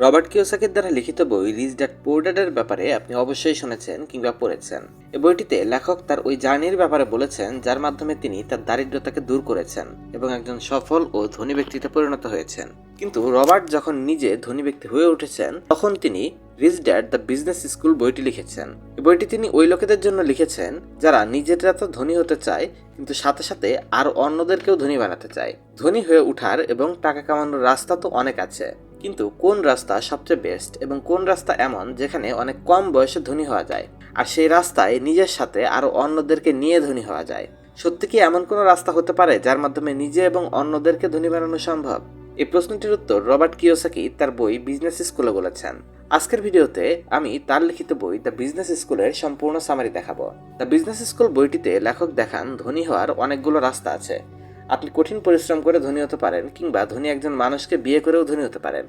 Robert কিওসাকির দ্বারা লিখিত বই রিচ ড্যাড পোর ড্যাডের ব্যাপারে আপনি অবশ্যই শুনেছেন কিংবা পড়েছেন। এই বইটিতে লেখক তার ওই জার্নির ব্যাপারে বলেছেন যার মাধ্যমে তিনি তার দারিদ্রতাকে দূর করেছেন এবং একজন সফল ও ধনী ব্যক্তিতে পরিণত হয়েছেন। কিন্তু রবার্ট যখন নিজে ধনী ব্যক্তি হয়ে উঠেছেন, তখন তিনি rich dad the business school বইটি লিখেছেন। এই বইটি তিনি ওই লোকেদের জন্য লিখেছেন যারা নিজেরা তো ধনী হতে চায়, কিন্তু সাথে সাথে আর অন্যদেরকেও ধনী বানাতে চায়। ধনী হয়ে ওঠার এবং টাকা কামানোর রাস্তা তো অনেক আছে। কিন্তু কোন রাস্তা সবচেয়ে বেস্ট এবং কোন রাস্তা এমন যেখানে অনেক কম বয়সে ধনী হওয়া যায়? আর সেই রাস্তায় নিজের সাথে আরও অন্যদেরকে নিয়ে ধনী হওয়া যায়। সত্যি কি এমন কোনো রাস্তা হতে পারে যার মাধ্যমে নিজে এবং অন্যদেরকে ধনী বানানো সম্ভব? এই প্রশ্নটির উত্তর রবার্ট কিওসাকি তার বই বিজনেস স্কুলে বলেছেন। আজকের ভিডিওতে আমি তার লিখিত বই দ্য বিজনেস স্কুলের সম্পূর্ণ সামারি দেখাবো। দ্য বিজনেস স্কুল বইটিতে লেখক দেখান ধনী হওয়ার অনেকগুলো রাস্তা আছে। আপনি কঠিন পরিশ্রম করে ধনী হতে পারেন কিংবা ধনী একজন মানুষকে বিয়ে করেও ধনী হতে পারেন।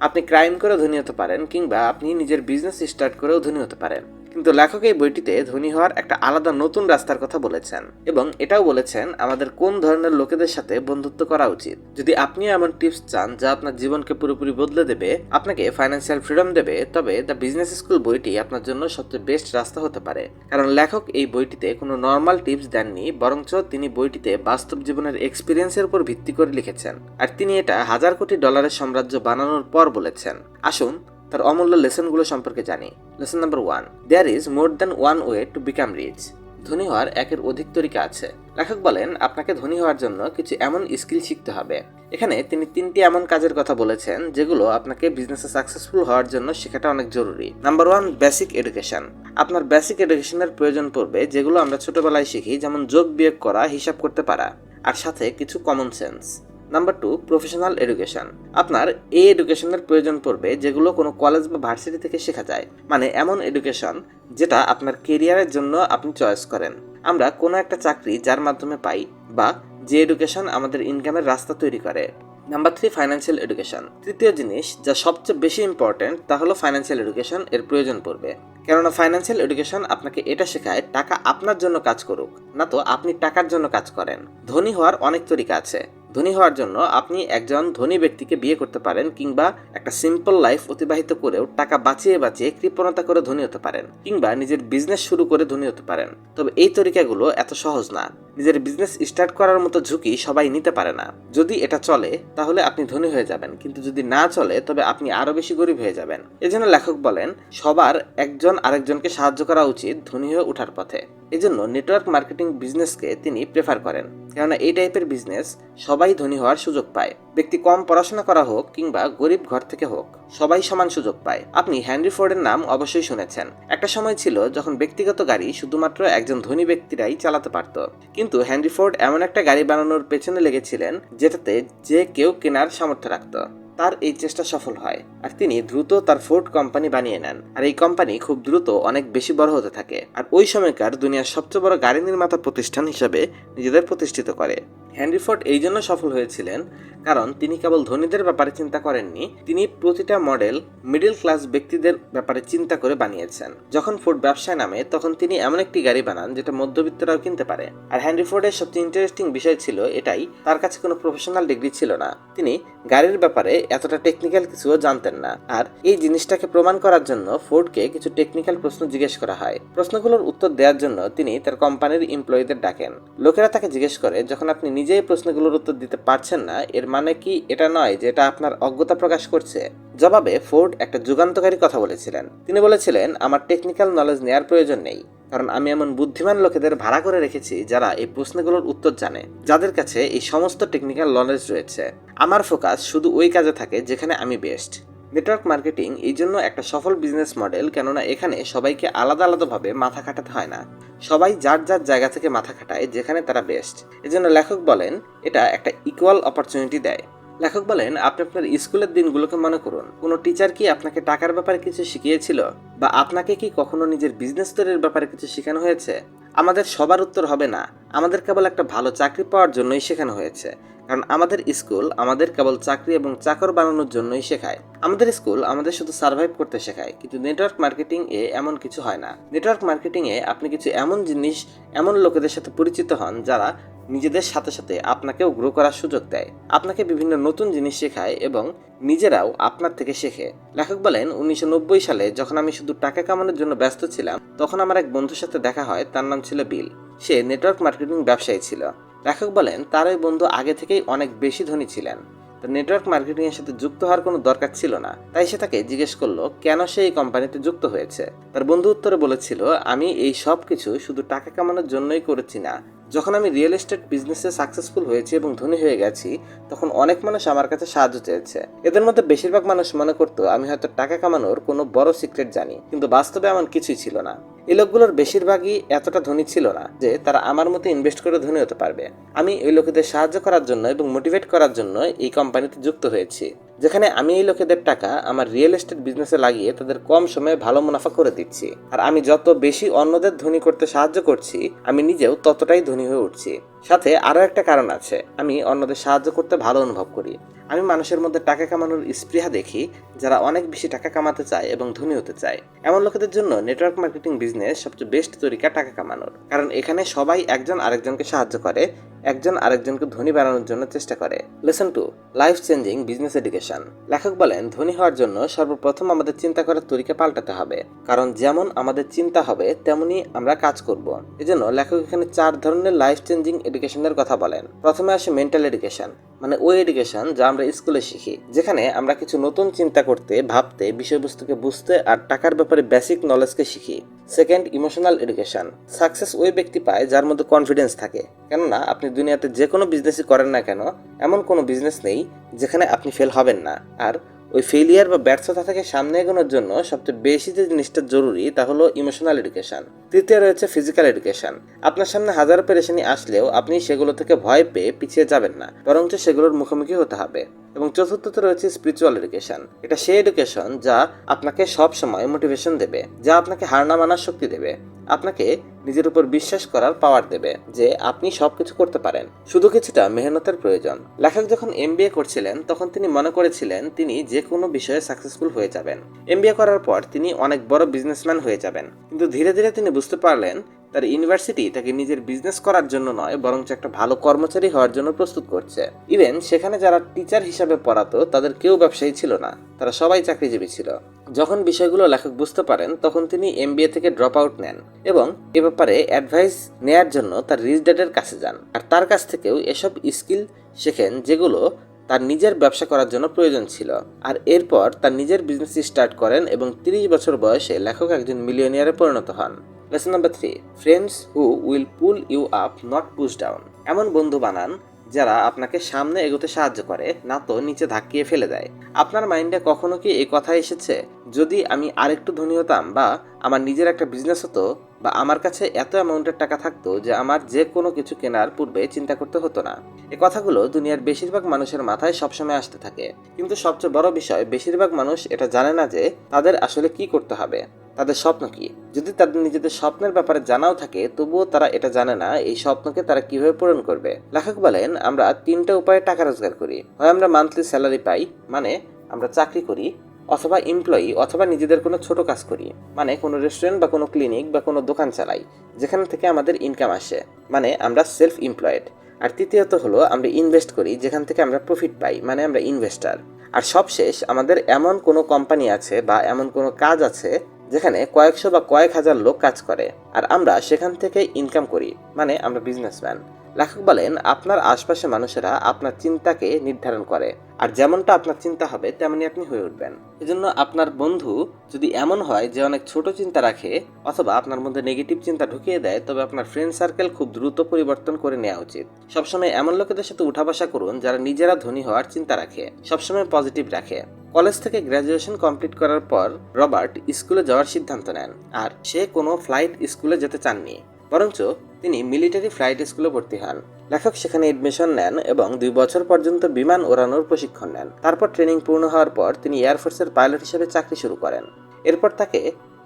আপনি ক্রাইম করে ধনী হতে পারেন কিংবা আপনি নিজের বিজনেস স্টার্ট করেও ধনী হতে পারেন। কিন্তু লেখক এই বইটিতে ধনী হওয়ার একটা আলাদা নতুন রাস্তার কথা বলেছেন এবং এটাও বলেছেন আমাদের কোন ধরনের লোকেদের সাথে বন্ধুত্ব করা উচিত। যদি আপনি এমন টিপস চান যা আপনার জীবনকে পুরোপুরি বদলে দেবে, আপনাকে ফাইন্যান্সিয়াল ফ্রিডম দেবে, তবে দ্য বিজনেস স্কুল বইটি আপনার জন্য সবচেয়ে বেস্ট রাস্তা হতে পারে। কারণ লেখক এই বইটিতে কোনো নর্মাল টিপস দেননি, বরঞ্চ তিনি বইটিতে বাস্তব জীবনের এক্সপিরিয়েন্সের উপর ভিত্তি করে লিখেছেন। আর তিনি এটা হাজার কোটি ডলারের সাম্রাজ্য বানানোর পর বলেছেন। আসুন তার অমূল্য লেসনগুলো সম্পর্কে জানি। Lesson number one there is more than one way to become rich ধনী হওয়ার একের অধিক তরিকা আছে। লেখক বলেন, আপনাকে ধনী হওয়ার জন্য কিছু এমন স্কিল শিখতে হবে। এখানে তিনি তিনটি এমন কাজের কথা বলেছেন, যেগুলো আপনাকে বিজনেসে সাকসেসফুল হওয়ার জন্য শেখাটা অনেক জরুরি। নাম্বার ওয়ান বেসিক এডুকেশন আপনার বেসিক এডুকেশনের প্রয়োজন পড়বে যেগুলো আমরা ছোটবেলায় শিখি, যেমন যোগ বিয়োগ করা, হিসাব করতে পারা, আর সাথে কিছু common sense number two professional education আপনার এই এডুকেশনের প্রয়োজন পড়বে যেগুলো কোনো কলেজ বা ভার্সিটি থেকে শেখা যায়। মানে এমন এডুকেশন যেটা আপনার কেরিয়ারের জন্য আপনি চয়েস করেন। আমরা কোনো একটা চাকরি যার মাধ্যমে পাই বা যে এডুকেশন আমাদের ইনকামের রাস্তা তৈরি করে। নাম্বার থ্রি ফাইন্যান্সিয়াল এডুকেশন তৃতীয় জিনিস যা সবচেয়ে বেশি ইম্পর্ট্যান্ট তা হলো ফাইন্যান্সিয়াল এডুকেশন এর প্রয়োজন পড়বে। কেননা ফাইন্যান্সিয়াল এডুকেশন আপনাকে এটা শেখায়, টাকা আপনার জন্য কাজ করুক, না তো আপনি টাকার জন্য কাজ করেন। ধনী হওয়ার অনেক তরিকা আছে। ধনী হওয়ার জন্য আপনি একজন ধনী ব্যক্তিকে বিয়ে করতে পারেন কিংবা একটা সিম্পল লাইফ অতিবাহিত করেও টাকা বাঁচিয়ে বাঁচিয়ে কৃপণতা করে ধনী হতে পারেন কিংবা নিজের বিজনেস শুরু করে ধনী হতে পারেন। তবে এই তরিকাগুলো এত সহজ না। নিজের বিজনেস স্টার্ট করার মতো ঝুঁকি সবাই নিতে পারে না। যদি এটা চলে, তাহলে আপনি ধনী হয়ে যাবেন। কিন্তু যদি না চলে, তবে আপনি আরও বেশি গরিব হয়ে যাবেন। এজন্য লেখক বলেন, সবার একজন আরেকজনকে সাহায্য করা উচিত ধনী হয়ে ওঠার পথে। এজন্য নেটওয়ার্ক মার্কেটিং বিজনেসকে তিনি প্রেফার করেন। কেননা এই টাইপের বিজনেস সবাই ধনী হওয়ার সুযোগ পায়। ব্যক্তি কম পড়াশোনা করা হোক কিংবা গরিব ঘর থেকে হোক, সবাই সমান সুযোগ পায়। আপনি হ্যানরি ফোর্ডের নাম অবশ্যই শুনেছেন। একটা সময় ছিল যখন ব্যক্তিগত গাড়ি শুধুমাত্র একজন ধনী ব্যক্তিরাই চালাতে পারত। কিন্তু হ্যানরি ফোর্ড এমন একটা গাড়ি বানানোর পেছনে লেগেছিলেন, যেটাতে যে কেউ কেনার সামর্থ্য রাখত। তার এই চেষ্টা সফল হয় আর তিনি দ্রুত তার ফোর্ড কোম্পানি বানিয়ে নেন। আর এই কোম্পানি খুব দ্রুত অনেক বেশি বড় হতে থাকে। আর ওই সময়কার দুনিয়ার সবচেয়ে বড় গাড়ি নির্মাতা প্রতিষ্ঠান হিসেবে নিজেদের প্রতিষ্ঠিত করে। হেনরি এই জন্য সফল হয়েছিলেন কারণ তিনি কেবল ধনীদের ব্যাপারে চিন্তা করেননি, তিনি প্রতিটা মডেল মিডল ক্লাস ব্যক্তিদের ব্যাপারে চিন্তা করে বানিয়েছেন। যখন ফোর্ড ব্যবসায় নামে, তখন তিনি এমন একটি গাড়ি বানান যেটা মধ্যবিত্তরাও কিনতে পারে। আর হেনরি ফোর্ডের সবচেয়ে ইন্টারেস্টিং বিষয় ছিল এটাই, তার কাছে কোনো প্রফেশনাল ডিগ্রি ছিল না। তিনি গাড়ির ব্যাপারে এতটা টেকনিক্যাল কিছুও জানতেন না। আর এই জিনিসটাকে প্রমাণ করার জন্য ফোর্ডকে কিছু টেকনিক্যাল প্রশ্ন জিজ্ঞেস করা হয়। প্রশ্নগুলোর উত্তর দেওয়ার জন্য তিনি তার কোম্পানির এমপ্লয়ীদের ডাকেন। লোকেরা তাকে জিজ্ঞেস করে, যখন আপনি নিজেই প্রশ্নগুলোর উত্তর দিতে পারছেন না, এর মানে কি এটা নয় যে এটা আপনার অজ্ঞতা প্রকাশ করছে? জবাবে ফোর্ড একটা যুগান্তকারী কথা বলেছিলেন। তিনি বলেছিলেন, আমার টেকনিক্যাল নলেজ নেওয়ার প্রয়োজন নেই, কারণ আমি এমন বুদ্ধিমান লোকেদের ভাড়া করে রেখেছি যারা এই প্রশ্নগুলোর উত্তর জানে, যাদের কাছে এই সমস্ত টেকনিক্যাল নলেজ রয়েছে। আমার ফোকাস শুধু ওই কাজে থাকে যেখানে আমি বেস্ট নেটওয়ার্ক মার্কেটিং এই জন্য একটা সফল বিজনেস মডেল কেননা এখানে সবাইকে আলাদা আলাদাভাবে মাথা খাটাতে হয় না। সবাই যার যার জায়গা থেকে মাথা খাটায় যেখানে তারা বেস্ট এজন্য লেখক বলেন, এটা একটা ইকুয়াল অপরচুনিটি দেয়। লেখক বলেন, আপনি আপনার স্কুলের দিনগুলোকে মনে করুন। কোনো টিচার কি আপনাকে টাকার ব্যাপারে কিছু শিখিয়েছিল? বা আপনাকে কি কখনো নিজের বিজনেস তৈরির ব্যাপারে কিছু শেখানো হয়েছে? আমাদের সবার উত্তর হবে না। আমাদের কেবল একটা ভালো চাকরি পাওয়ার জন্যই শেখানো হয়েছে। কারণ আমাদের স্কুল আমাদের কেবল চাকরি এবং চাকর বানানোর জন্যই শেখায়। আমাদের স্কুল আমাদের শুধু সার্ভাইভ করতে শেখায়, কিন্তু নেটওয়ার্ক মার্কেটিং এ এমন কিছু হয় না। নেটওয়ার্ক মার্কেটিং এ আপনি কিছু এমন জিনিস, এমন লোকেদের সাথে পরিচিত হন যারা নিজেদের সাথে সাথে আপনাকেও গ্রো করার সুযোগ দেয়। আপনাকে বিভিন্ন নতুন জিনিস শেখায় এবং নিজেরাও আপনার থেকে শেখে। লেখক বলেন, উনিশশো নব্বই সালে যখন আমি শুধু টাকা কামানোর জন্য ব্যস্ত ছিলাম, তখন আমার এক বন্ধুর সাথে দেখা হয়, তার নাম ছিল বিল। সে নেটওয়ার্ক মার্কেটিং ব্যবসায়ী ছিল। লেখক বলেন, তার ওই বন্ধু আগে থেকেই অনেক বেশি ধনী ছিলেন। তার নেটওয়ার্ক মার্কেটিং এর সাথে যুক্ত হওয়ার কোনো দরকার ছিল না। তাই সে তাকে জিজ্ঞেস করল, কেন সে এই কোম্পানিতে যুক্ত হয়েছে? তার বন্ধু উত্তরে বলেছিল, আমি এই সব কিছু শুধু টাকা কামানোর জন্যই করেছি না। যখন আমি রিয়েল এস্টেট বিজনেসে সাকসেসফুল হয়েছি এবং ধনী হয়ে গেছি, তখন অনেক মানুষ আমার কাছে সাহায্য চেয়েছে। এদের মধ্যে বেশিরভাগ মানুষ মনে করতো, আমি হয়তো টাকা কামানোর কোনো বড় সিক্রেট জানি। কিন্তু বাস্তবে এমন কিছুই ছিল না। এই লোকগুলোর বেশিরভাগই এতটা ধনী ছিল না যে তারা আমার মতো ইনভেস্ট করে ধনী হতে পারবে। আমি এই লোকেদের সাহায্য করার জন্য এবং মোটিভেট করার জন্য এই কোম্পানিতে যুক্ত হয়েছি, যেখানে আমি এই লোকেদের টাকা আমার রিয়েল এস্টেট বিজনেসে লাগিয়ে তাদের কম সময়ে ভালো মুনাফা করে দিচ্ছি। আর আমি যত বেশি অন্যদের ধনী করতে সাহায্য করছি, আমি নিজেও ততটাই ধনী হয়ে উঠছি। সাথে আরও একটা কারণ আছে। আমি অন্যদের সাহায্য করতে ভালো অনুভব করি। আমি মানুষের মধ্যে টাকা কামানোর স্পৃহা দেখি, যারা অনেক বেশি টাকা কামাতে চায় এবং ধনী হতে চায়। এমন লোকেদের জন্য নেটওয়ার্ক মার্কেটিং বিজনেস সবচেয়ে বেস্ট তরিকা টাকা কামানোর। কারণ এখানে সবাই একজন আরেকজনকে সাহায্য করে একজন আরেকজনকে ধনী বানানোর জন্য চেষ্টা করে। Lesson two life changing business education লেখক বলেন, ধনী হওয়ার জন্য সর্বপ্রথম আমাদের চিন্তা করার তরিকা পাল্টাতে হবে। কারণ যেমন আমাদের চিন্তা হবে, তেমনি আমরা কাজ করব। এজন্য লেখক এখানে চার ধরনের লাইফ চেঞ্জিং এডুকেশনের কথা বলেন। প্রথমে আসে মেন্টাল এডুকেশন মানে ওই এডুকেশন যা আমরা স্কুলে শিখি, যেখানে আমরা কিছু নতুন চিন্তা করতে, ভাবতে, বিষয়বস্তুকে বুঝতে আর টাকার ব্যাপারে বেসিক নলেজকে শিখি। সেকেন্ড ইমোশনাল এডুকেশন সাকসেস ওই ব্যক্তি পায় যার মধ্যে কনফিডেন্স থাকে। কেননা আপনি দুনিয়াতে যে কোনো বিজনেসই করেন না কেন, এমন কোনো বিজনেস নেই যেখানে আপনি ফেল হবেন না। আর ওই ফেলিয়ার বা ব্যর্থতা থেকে সামনে এগোনোর জন্য সবচেয়ে বেশি যে জিনিসটা জরুরি তা হলো ইমোশনাল এডুকেশন তৃতীয় রয়েছে ফিজিক্যাল এডুকেশন আপনার সামনে হাজারো পেরেশানি আসলেও আপনি সেগুলো থেকে ভয় পেয়ে পিছিয়ে যাবেন না, বরঞ্চ সেগুলোর মুখোমুখি হতে হবে। এবং চতুর্থতে রয়েছে স্পিরিচুয়াল এডুকেশন এটা সেই এডুকেশন যা আপনাকে সব সময় মোটিভেশন দেবে, যা আপনাকে হার না মানার শক্তি দেবে। আপনাকে নিজের উপর বিশ্বাস করার পাওয়ার দেবে যে আপনি সবকিছু করতে পারেন। শুধু কিছুটা মেহনতের প্রয়োজন। লেখক যখন এম করছিলেন, তখন তিনি মনে করেছিলেন তিনি যে কোনো বিষয়ে সাকসেসফুল হয়ে যাবেন। এম করার পর তিনি অনেক বড় বিজনেসম্যান হয়ে যাবেন। কিন্তু ধীরে ধীরে তিনি বুঝতে পারলেন তার ইউনিভার্সিটি তাকে নিজের বিজনেস করার জন্য নয়, বরঞ্চ একটা ভালো কর্মচারী হওয়ার জন্য প্রস্তুত করছে। ইভেন সেখানে যারা টিচার হিসাবে পড়াতো, তাদের কেউ ব্যবসায়ী ছিল না, তারা সবাই চাকরিজীবী ছিল। যখন বিষয়গুলো লেখক বুঝতে পারেন, তখন তিনি এম থেকে ড্রপ আউট নেন এবং এ ব্যাপারে অ্যাডভাইস নেয়ার জন্য তার রিচ ড্যাডের কাছে যান। আর তার কাছ থেকেও এসব স্কিল শেখেন যেগুলো তার নিজের ব্যবসা করার জন্য প্রয়োজন ছিল। আর এরপর তার নিজের বিজনেস স্টার্ট করেন এবং তিরিশ বছর বয়সে লেখক একজন মিলিয়নিয়ারে পরিণত হন। Lesson number three friends who will pull you up not push down এমন বন্ধু বানান যারা আপনাকে সামনে এগোতে সাহায্য করে, না তো নিচে ধাক্কিয়ে ফেলে দেয়। আপনার মাইন্ডে কখনো কি এই কথা এসেছে? যদি আমি আরেকটু ধনী হতাম বা আমার নিজের একটা বিজনেস হতো বা আমার কাছে এত অ্যামাউন্টের টাকা থাকতো যে আমার যে কোনো কিছু কেনার পূর্বে চিন্তা করতে হতো না। এ কথাগুলো দুনিয়ার বেশিরভাগ মানুষের মাথায় সবসময় আসতে থাকে। কিন্তু সবচেয়ে বড় বিষয়, বেশিরভাগ মানুষ এটা জানে না যে তাদের আসলে কি করতে হবে। তাদের স্বপ্ন কি? যদি তাদের নিজেদের স্বপ্নের ব্যাপারে জানাও থাকে, তবুও তারা এটা জানে না, এই স্বপ্নকে তারা কীভাবে পূরণ করবে? লেখক বলেন, আমরা তিনটা উপায়ে টাকা রোজগার করি। হয় আমরা মান্থলি স্যালারি পাই মানে আমরা চাকরি করি, অথবা এমপ্লয়ি অথবা নিজেদের কোনো ছোট কাজ করি মানে কোনো রেস্টুরেন্ট বা কোনো ক্লিনিক বা কোনো দোকান চালাই, যেখান থেকে আমাদের ইনকাম আসে মানে আমরা সেলফ এমপ্লয়েড আর তৃতীয়ত হলো, আমরা ইনভেস্ট করি, যেখান থেকে আমরা প্রফিট পাই মানে আমরা ইনভেস্টার আর সবশেষ, আমাদের এমন কোনো কোম্পানি আছে বা এমন কোনো কাজ আছে যেখানে কয়েকশো বা কয়েক হাজার লোক কাজ করে, আর আমরা সেখান থেকে ইনকাম করি মানে আমরা বিজনেসম্যান লেখক বলেন, আপনার আশপাশে মানুষেরা আপনার চিন্তাকে নির্ধারণ করে, আর যেমনটা আপনার চিন্তা হবে তেমনি আপনি হয়ে উঠবেন। এজন্য আপনার বন্ধু যদি এমন হয় যে অনেক ছোট চিন্তা রাখে, অথবা আপনার মধ্যে নেগেটিভ চিন্তা ঢুকিয়ে দেয়, তবে আপনার ফ্রেন্ড সার্কেল খুব দ্রুত পরিবর্তন করে নেওয়া উচিত। সবসময় এমন লোকেদের সাথে উঠা বসা করুন যারা নিজেরা ধনী হওয়ার চিন্তা রাখে, সবসময় পজিটিভ রাখে। কলেজ থেকে গ্র্যাজুয়েশন কমপ্লিট করার পর রবার্ট স্কুলে যাওয়ার সিদ্ধান্ত নেন, আর সে কোনো ফ্লাইট স্কুলে যেতে চাননি। বরঞ্চ তিনি মিলিটারি ফ্লাইট স্কুলে ভর্তি হন। লেখক সেখানে এডমিশন নেন এবং দুই বছর পর্যন্ত বিমান ওড়ানোর প্রশিক্ষণ নেন। তারপর ট্রেনিং পূর্ণ হওয়ার পর তিনি এয়ারফোর্সের পাইলট হিসেবে চাকরি শুরু করেন। এরপর তাকে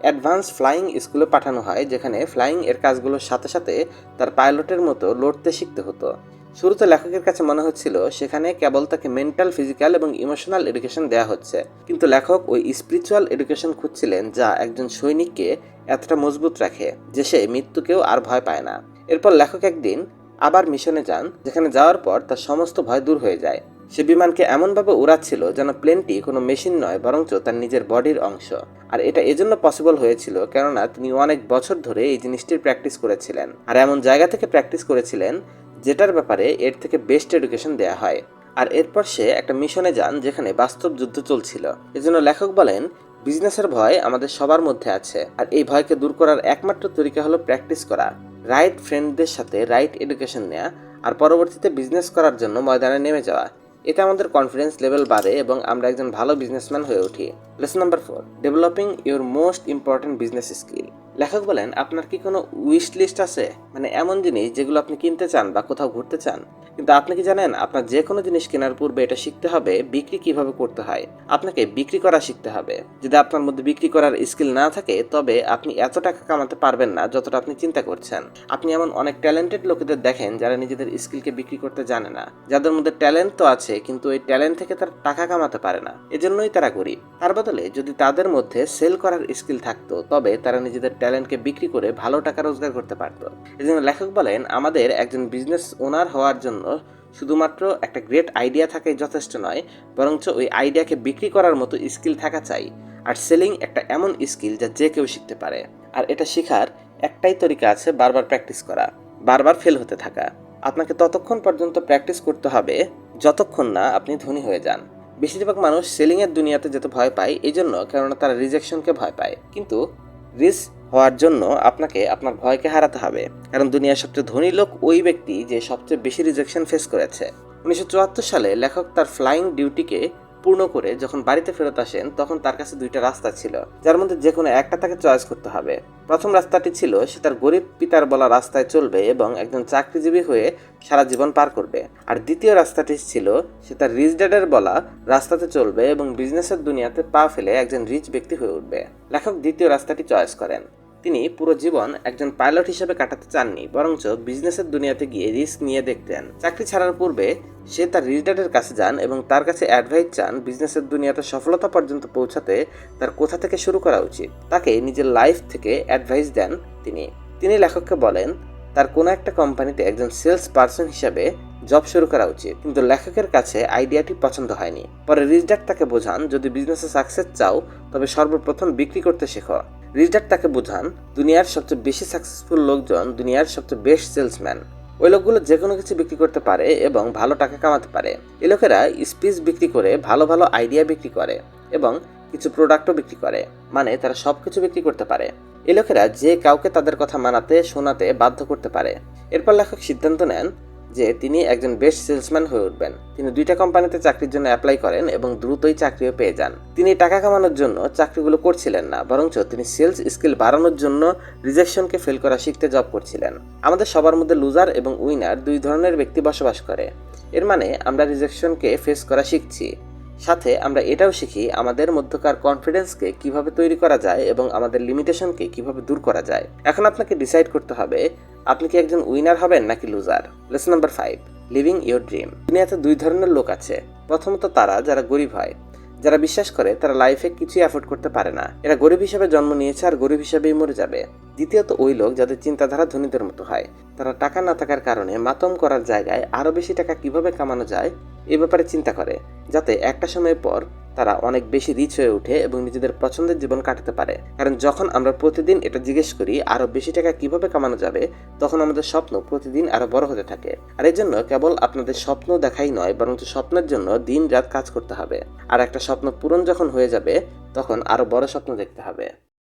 অ্যাডভান্স ফ্লাইং স্কুলে পাঠানো হয়, যেখানে ফ্লাইং এর কাজগুলোর সাথে সাথে তার পাইলটের মতো লড়তে শিখতে হতো। শুরুতে লেখকের কাছে মনে হচ্ছিল সেখানে কেবল তাকে মেন্টাল ফিজিক্যাল এবং ইমোশনাল এডুকেশন দেওয়া হচ্ছে। কিন্তু লেখক ওই স্পিরিচুয়াল এডুকেশন খুঁজছিলেন যা একজন সৈনিককে এতটা মজবুত রাখে যে সে মৃত্যুকেও আর ভয় পায় না। এরপর লেখক একদিন আবার মিশনে যান, যেখানে যাওয়ার পর তার সমস্ত ভয় দূর হয়ে যায়। সে বিমানকে এমনভাবে উড়াচ্ছিল যেন প্লেনটি কোনো মেশিন নয়, বরঞ্চ তার নিজের বডির অংশ। আর এটা এজন্য পসিবল হয়েছিল কেননা তিনি অনেক বছর ধরে এই জিনিসটির প্র্যাকটিস করেছিলেন। আর এমন জায়গা থেকে প্র্যাকটিস করেছিলেন যেটার ব্যাপারে এর থেকে বেস্ট এডুকেশন দেয়া হয়। আর এরপর সে একটা মিশনে যান যেখানে বাস্তব যুদ্ধ চলছিল। এজন্য লেখক বলেন, বিজনেসের ভয় আমাদের সবার মধ্যে আছে। আর এই ভয়কে দূর করার একমাত্র তরিকা হলো প্র্যাকটিস করা, রাইট ফ্রেন্ডদের সাথে রাইট এডুকেশন নেওয়া আর পরবর্তীতে বিজনেস করার জন্য ময়দানে নেমে যাওয়া। এতে আমাদের কনফিডেন্স লেভেল বাড়ে এবং আমরা একজন ভালো বিজনেসম্যান হয়ে উঠি। Lesson number four, developing your most important business skill. লেখক বলেন, আপনার কি কোনো উইশ লিস্ট আছে? মানে এমন জিনিস যেগুলো আপনি কিনতে চান বা কোথাও ঘুরতে চান। কিন্তু আপনি কি জানেন, আপনার যে কোনো জিনিস কেনার পূর্বে এটা শিখতে হবে বিক্রি কীভাবে করতে হয়। আপনাকে বিক্রি করা শিখতে হবে। যদি আপনার মধ্যে বিক্রি করার স্কিল না থাকে, তবে আপনি এত টাকা কামাতে পারবেন না যতটা আপনি চিন্তা করছেন। আপনি এমন অনেক ট্যালেন্টেড লোকেদের দেখেন যারা নিজেদের স্কিলকে বিক্রি করতে জানে না। যাদের মধ্যে ট্যালেন্ট তো আছে, কিন্তু এই ট্যালেন্ট থেকে তারা টাকা কামাতে পারে না। এজন্যই তারা গরিব। তার বদলে যদি তাদের মধ্যে সেল করার স্কিল থাকতো, তবে তারা নিজেদের ট্যালেন্টকে বিক্রি করে ভালো টাকা রোজগার করতে পারতো। এজন্য লেখক বলেন, আমাদের একজন বিজনেস ওনার হওয়ার জন্য শুধুমাত্র একটা গ্রেট আইডিয়া থাকাই যথেষ্ট নয়, বরঞ্চ ওই আইডিয়াকে বিক্রি করার মতো স্কিল থাকা চাই আর সেলিং একটা এমন স্কিল যা যে কেউ শিখতে পারে। আর এটা শেখার একটাই তরিকা আছে বারবার প্র্যাকটিস করা, বারবার ফেল হতে থাকা। আপনাকে ততক্ষণ পর্যন্ত প্র্যাকটিস করতে হবে, যতক্ষণ না আপনি ধনী হয়ে যান। বেশিরভাগ মানুষ সেলিংয়ের দুনিয়াতে যেতে ভয় পায় এই জন্য কেননা তারা রিজেকশনকে ভয় পায়। কিন্তু রিস হওয়ার জন্য আপনাকে আপনার ভয়কে হারাতে হবে। কারণ দুনিয়ার সবচেয়ে ধনী লোক ওই ব্যক্তি যে সবচেয়ে বেশি রিজেকশন ফেস করেছে। উনিশশো চুয়াত্তর সালে লেখক তার ফ্লাইং ডিউটিকে পূর্ণ করে যখন বাড়িতে ফেরত আসেন, তখন তার কাছে দুইটা রাস্তা ছিল, যার মধ্যে যে কোনো একটা তাকে চয়েস করতে হবে। প্রথম রাস্তাটি ছিল, সে তার গরিব পিতার বলা রাস্তায় চলবে এবং একজন চাকরিজীবী হয়ে সারা জীবন পার করবে। আর দ্বিতীয় রাস্তাটি ছিল, সে তার রিচ ড্যাডের বলা রাস্তাতে চলবে এবং বিজনেসের দুনিয়াতে পা ফেলে একজন রিচ ব্যক্তি হয়ে উঠবে। লেখক দ্বিতীয় রাস্তাটি চয়েস করেন। তিনি পুরো জীবন একজন পাইলট হিসেবে কাটাতে চাননি, বরঞ্চ বিজনেসের দুনিয়াতে গিয়ে রিস্ক নিয়ে দেখতেন। চাকরি ছাড়ার পূর্বে সে তার রিডারের কাছে যান এবং তার কাছে অ্যাডভাইস চান বিজনেসের দুনিয়াতে সফলতা পর্যন্ত পৌঁছাতে তার কোথা থেকে শুরু করা উচিত। তাকে নিজের লাইফ থেকে অ্যাডভাইস দেন তিনি। তিনি লেখককে বলেন, তার কোনো একটা কোম্পানিতে একজন সেলস পার্সন হিসাবে জব শুরু করা উচিত। কিন্তু লেখকের কাছে আইডিয়াটি পছন্দ হয়নি। পরে রিজডার তাকে বোঝান, যদি বিজনেসে সাকসেস চাও, তবে সর্বপ্রথম বিক্রি করতে শেখো। রিজডার তাকে বোঝান, দুনিয়ার সবচেয়ে বেশি সাকসেসফুল লোকজন দুনিয়ার সবচেয়ে বেস্ট সেলসম্যান ওই লোকগুলো যে কোনো কিছু বিক্রি করতে পারে এবং ভালো টাকা কামাতে পারে। এই লোকেরা স্পিচ বিক্রি করে ভালো ভালো আইডিয়া বিক্রি করে এবং কিছু প্রোডাক্টও বিক্রি করে। মানে তারা সব কিছু বিক্রি করতে পারে। এই লোকেরা যে কাউকে তাদের কথা মানাতে, শোনাতে বাধ্য করতে পারে। এরপর লেখক সিদ্ধান্ত নেন যে তিনি একজন বেস্ট সেলসম্যান হয়ে উঠবেন। তিনি দুইটা কোম্পানিতে চাকরির জন্য অ্যাপ্লাই করেন এবং দ্রুতই চাকরিও পেয়ে যান। তিনি টাকা কামানোর জন্য চাকরিগুলো করছিলেন না, বরঞ্চ তিনি সেলস স্কিল বাড়ানোর জন্য রিজেকশনকে ফেল করা শিখতে জব করছিলেন। আমাদের সবার মধ্যে লুজার এবং উইনার দুই ধরনের ব্যক্তি বসবাস করে। এর মানে আমরা রিজেকশনকে ফেস করা শিখছি। সাথে আমরা এটাও শিখি আমাদের মধ্যকার কনফিডেন্সকে কীভাবে তৈরি করা যায় এবং আমাদের লিমিটেশনকে কীভাবে দূর করা যায়। এখন আপনাকে ডিসাইড করতে হবে আপনি কি একজন উইনার হবেন নাকি loser lesson number five living your dream দুনিয়াতে দুই ধরনের লোক আছে। প্রথমত তারা, যারা গরিব হয়। যারা বিশ্বাস করে, তারা লাইফে কিছুই অ্যাফোর্ড করতে পারে না। এরা গরিব হিসাবে জন্ম নিয়েছে আর গরিব হিসাবেই মরে যাবে। দ্বিতীয়ত ওই লোক যাদের চিন্তাধারা ধনীদের মতো হয়। তারা টাকা না থাকার কারণে মাতম করার জায়গায় আরও বেশি টাকা কীভাবে কামানো যায়, এ ব্যাপারে চিন্তা করে। যাতে একটা সময় পর তারা অনেক বেশি রিচ হয়ে ওঠে এবং নিজেদের পছন্দের জীবন কাটাতে পারে। কারণ যখন আমরা প্রতিদিন এটা জিজ্ঞেস করি, আরও বেশি টাকা কীভাবে কামানো যাবে, তখন আমাদের স্বপ্ন প্রতিদিন আরও বড় হতে থাকে। আর এই জন্য কেবল আপনাদের স্বপ্ন দেখাই নয় বরং স্বপ্নের জন্য দিন রাত কাজ করতে হবে। আর একটা স্বপ্ন পূরণ যখন হয়ে যাবে, তখন আরও বড় স্বপ্ন দেখতে হবে।